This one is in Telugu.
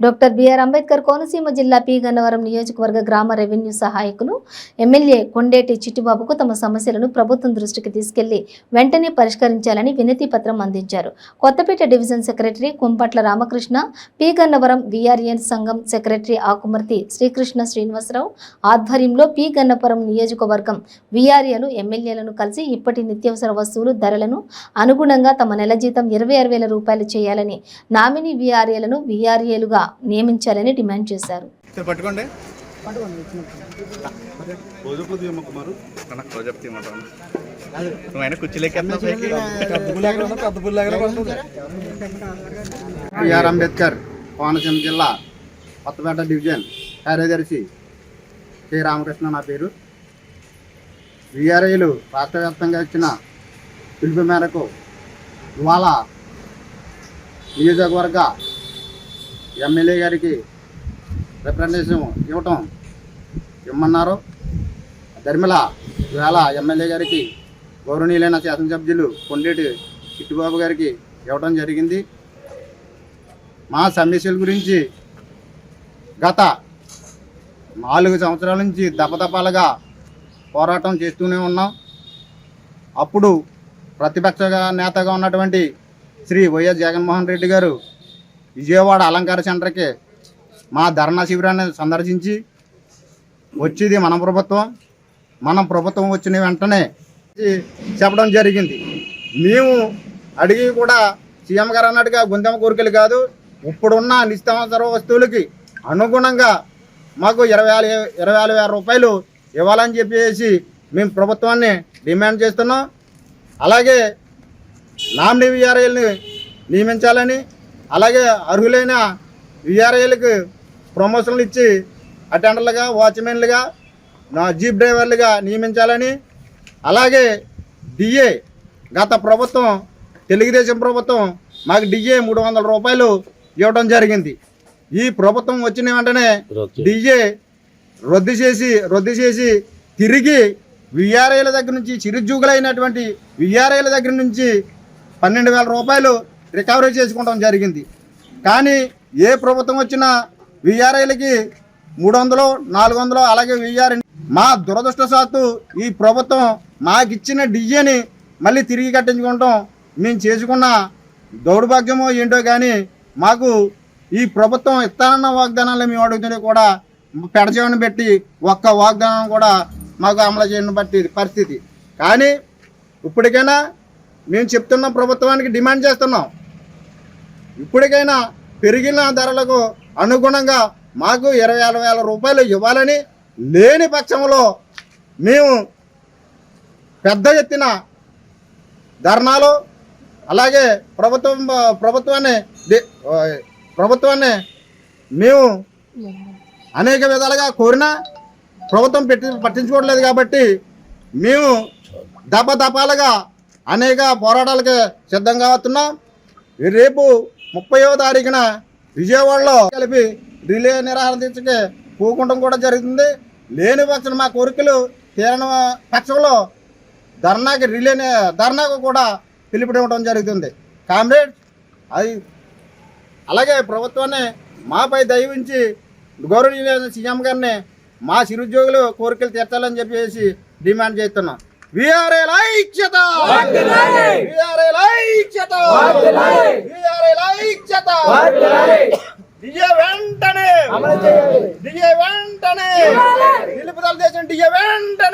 డాక్టర్ బిఆర్ అంబేద్కర్ కోనసీమ జిల్లా పి గన్నవరం నియోజకవర్గ గ్రామ రెవెన్యూ సహాయకులు ఎమ్మెల్యే కొండేటి చిట్టిబాబుకు తమ సమస్యలను ప్రభుత్వం దృష్టికి తీసుకెళ్ళి వెంటనే పరిష్కరించాలని వినతి పత్రం అందించారు. Kothapeta division secretary Kumpatla Ramakrishna P Gannavaram VRN సంఘం సెక్రటరీ ఆకుమర్తి శ్రీకృష్ణ శ్రీనివాసరావు ఆధ్వర్యంలో పి గన్నవరం నియోజకవర్గం విఆర్ఏలు ఎమ్మెల్యేలను కలిసి ఇప్పటి నిత్యావసర వస్తువులు ధరలను అనుగుణంగా తమ నెల జీతం ఇరవై ఆరు వేల రూపాయలు చేయాలని నామినీ విఆర్ఏలను విఆర్ఏలుగా నియమించాలని డిమాండ్ చేశారు? బిఆర్ అంబేద్కర్ కోనసీమ జిల్లా కొత్తపేట డివిజన్ కార్యదర్శి కె. రామకృష్ణ నా పేరు. విఆర్ఐలు రాష్ట్ర వ్యాప్తంగా ఇచ్చిన పిలుపు మేరకు ఇవాళ నియోజకవర్గ ఎమ్మెల్యే గారికి రిప్రజెంటేషన్ ఇవ్వటం ఇమ్మన్నారు. ధర్మిల ఇవాళ ఎమ్మెల్యే గారికి గౌరవనీయులైన శాసనసభ్యులు కొండేటి చిట్టుబాబు గారికి ఇవ్వటం జరిగింది. మా సమస్యల గురించి గత నాలుగు సంవత్సరాల నుంచి దపదపాలుగా పోరాటం చేస్తూనే ఉన్నాం. అప్పుడు ప్రతిపక్ష నేతగా ఉన్నటువంటి శ్రీ వైఎస్ జగన్మోహన్ రెడ్డి గారు విజయవాడ అలంకార సెంటర్కి మా ధర్నా శిబిరాన్ని సందర్శించి వచ్చేది మన ప్రభుత్వం. మన ప్రభుత్వం వచ్చిన వెంటనే చెప్పడం జరిగింది. మేము అడిగి కూడా సీఎం గారు అన్నట్టుగా గుందెమ కోరికలు కాదు ఇప్పుడున్న నిత్యావసర వస్తువులకి అనుగుణంగా మాకు ఇరవై ఇరవై వేల వేల రూపాయలు ఇవ్వాలని చెప్పేసి మేము ప్రభుత్వాన్ని డిమాండ్ చేస్తున్నాం. అలాగే నామినీ విఆర్ఐల్ని నియమించాలని అలాగే అర్హులైన విఆర్ఐలకు ప్రమోషన్లు ఇచ్చి అటెండర్లుగా వాచ్మెన్లుగా నా జీప్ డ్రైవర్లుగా నియమించాలని అలాగే డిఏ గత ప్రభుత్వం తెలుగుదేశం ప్రభుత్వం మాకు డిఏ మూడు వందల రూపాయలు ఇవ్వడం జరిగింది. ఈ ప్రభుత్వం వచ్చిన వెంటనే డిఏ రద్దు చేసి రద్దు చేసి తిరిగి విఆర్ఐల దగ్గర నుంచి చిరుజుగులైనటువంటి విఆర్ఐల దగ్గర నుంచి పన్నెండు వేల రూపాయలు రికవరీ చేసుకోవడం జరిగింది. కానీ ఏ ప్రభుత్వం వచ్చినా విఆర్ఐలకి మూడు వందలు నాలుగు వందలు అలాగే విఆర్ మా దురదృష్టశాత్తు ఈ ప్రభుత్వం మాకిచ్చిన డిఏని మళ్ళీ తిరిగి కట్టించుకోవటం మేము చేసుకున్న దౌర్భాగ్యమో ఏంటో కానీ మాకు ఈ ప్రభుత్వం ఇస్తానన్న వాగ్దానాలు మేము అడుగుతుంటే కూడా పెడచేవని పెట్టి ఒక్క వాగ్దానం కూడా మాకు అమలు చేయని బట్టి పరిస్థితి. కానీ ఇప్పటికైనా మేము చెప్తున్న ప్రభుత్వానికి డిమాండ్ చేస్తున్నాం. ఇప్పటికైనా పెరిగిన ధరలకు అనుగుణంగా మాకు ఇరవై ఆరు వేల రూపాయలు ఇవ్వాలని లేని పక్షంలో మేము పెద్ద ఎత్తున ధర్నాలు అలాగే ప్రభుత్వం ప్రభుత్వాన్ని ప్రభుత్వాన్ని మేము అనేక విధాలుగా కోరినా ప్రభుత్వం పెట్టి పట్టించుకోవట్లేదు కాబట్టి మేము దపదపాలుగా అనేక పోరాటాలకి సిద్ధంగా అవుతున్నాం రేపు ముప్పయో తారీఖున విజయవాడలో కలిపి రిలే నిరాహార దీక్షకి పోకుండా కూడా జరుగుతుంది. లేని పక్షం మా కోరికలు తీరని పక్షంలో ధర్నాకి రిలే ధర్నాకు కూడా పిలుపునివ్వడం జరుగుతుంది. కామ్రేడ్ అది అలాగే ప్రభుత్వాన్ని మాపై దయవించి గౌరవనీయులైన సీఎం గారిని మా చిరుద్యోగులు కోరికలు తీర్చాలని చెప్పేసి డిమాండ్ చేస్తున్నాం. విఆర్ఎల్ ఐక్యత! విఆర్ఎల్ ఐక్యత! విఆర్ఎల్ డిఏ వెంటనే. డిఏ వెంటనే. నిలుపుదల చేసిన డిఏ వెంటనే.